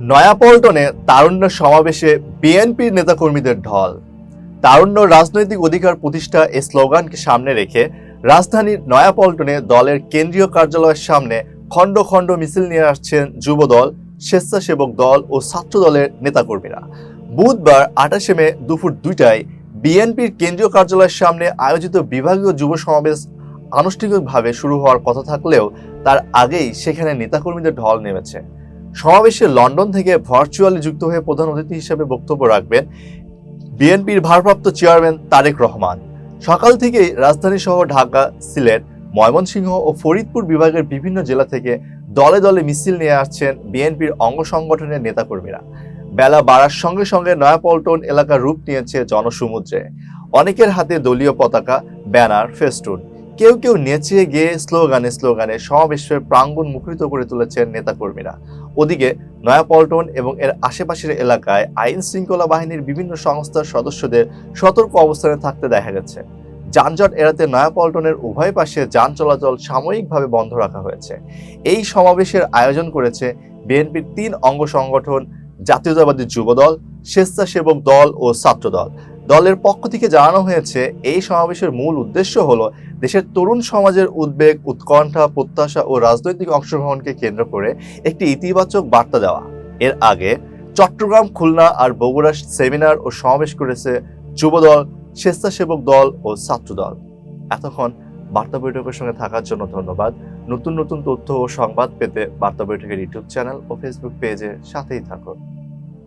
নয়াপল্টনে তারুণ্য সমাবেশে বিএনপির নেতাকর্মীদের ঢল। তারুণ্য রাজনৈতিক অধিকার প্রতিষ্ঠা এই স্লোগানকে সামনে রেখে রাজধানীর নয়াপল্টনে দলের কেন্দ্রীয় কার্যালয়ের সামনে খণ্ড খণ্ড মিছিল নিয়ে আসছেন যুবদল, স্বেচ্ছাসেবক দল ও ছাত্র দলের নেতাকর্মীরা। বুধবার আঠাশে মে দুপুর দুইটায় বিএনপির কেন্দ্রীয় কার্যালয়ের সামনে আয়োজিত বিভাগীয় যুব সমাবেশ আনুষ্ঠানিকভাবে শুরু হওয়ার কথা থাকলেও তার আগেই সেখানে নেতাকর্মীদের ঢল নেমেছে। সমাবেশে লন্ডন থেকে ভার্চুয়ালি যুক্ত হয়ে প্রধান অতিথি হিসেবে বক্তব্য রাখবেন বিএনপির ভারপ্রাপ্ত চেয়ারম্যান তারেক রহমান। সকাল থেকেই রাজধানী সহ ঢাকা, সিলেট, ময়মনসিংহ ও ফরিদপুর বিভাগের বিভিন্ন জেলা থেকে দলে দলে মিছিল নিয়ে আসছেন বিএনপির অঙ্গ সংগঠনের নেতাকর্মীরা। বেলা বাড়ার সঙ্গে সঙ্গে নয়াপল্টন এলাকার রূপ নিয়েছে জনসমুদ্রে। অনেকের হাতে দলীয় পতাকা, ব্যানার, ফেস্টুন। কেউ কেউ নেচে গিয়ে স্লোগানে স্লোগানে সমাবেশের প্রাঙ্গণ মুখরিত করে তুলেছেন নেতাকর্মীরা। ওদিকে নয়াপল্টন এবং এর আশেপাশের এলাকায় আইন শৃঙ্খলা বাহিনীর বিভিন্ন সংস্থার সদস্যদের সতর্ক অবস্থানে থাকতে দেখা গেছে। যানজট এড়াতে নয়াপল্টনের উভয় পাশে যান চলাচল সাময়িকভাবে বন্ধ রাখা হয়েছে। এই সমাবেশের আয়োজন করেছে বিএনপির তিন অঙ্গ সংগঠন, জাতীয়তাবাদী যুবদল, স্বেচ্ছাসেবক দল ও ছাত্রদল। দলের পক্ষ থেকে জানানো হয়েছে, এই সমাবেশের মূল উদ্দেশ্য হল দেশের তরুণ সমাজের উদ্বেগ, উৎকণ্ঠা, প্রত্যাশা ও রাজনৈতিক অংশগ্রহণকে কেন্দ্র করে একটি ইতিবাচক বার্তা দেওয়া। এর আগে চট্টগ্রাম, খুলনা আর বগুড়া সেমিনার ও সমাবেশ করেছে যুবদল, স্বেচ্ছাসেবক দল ও ছাত্রদল। এতক্ষণ বার্তা বৈঠকের সঙ্গে থাকার জন্য ধন্যবাদ। নতুন নতুন তথ্য ও সংবাদ পেতে বার্তা বৈঠকের ইউটিউব চ্যানেল ও ফেসবুক পেজে সাথেই থাকুন।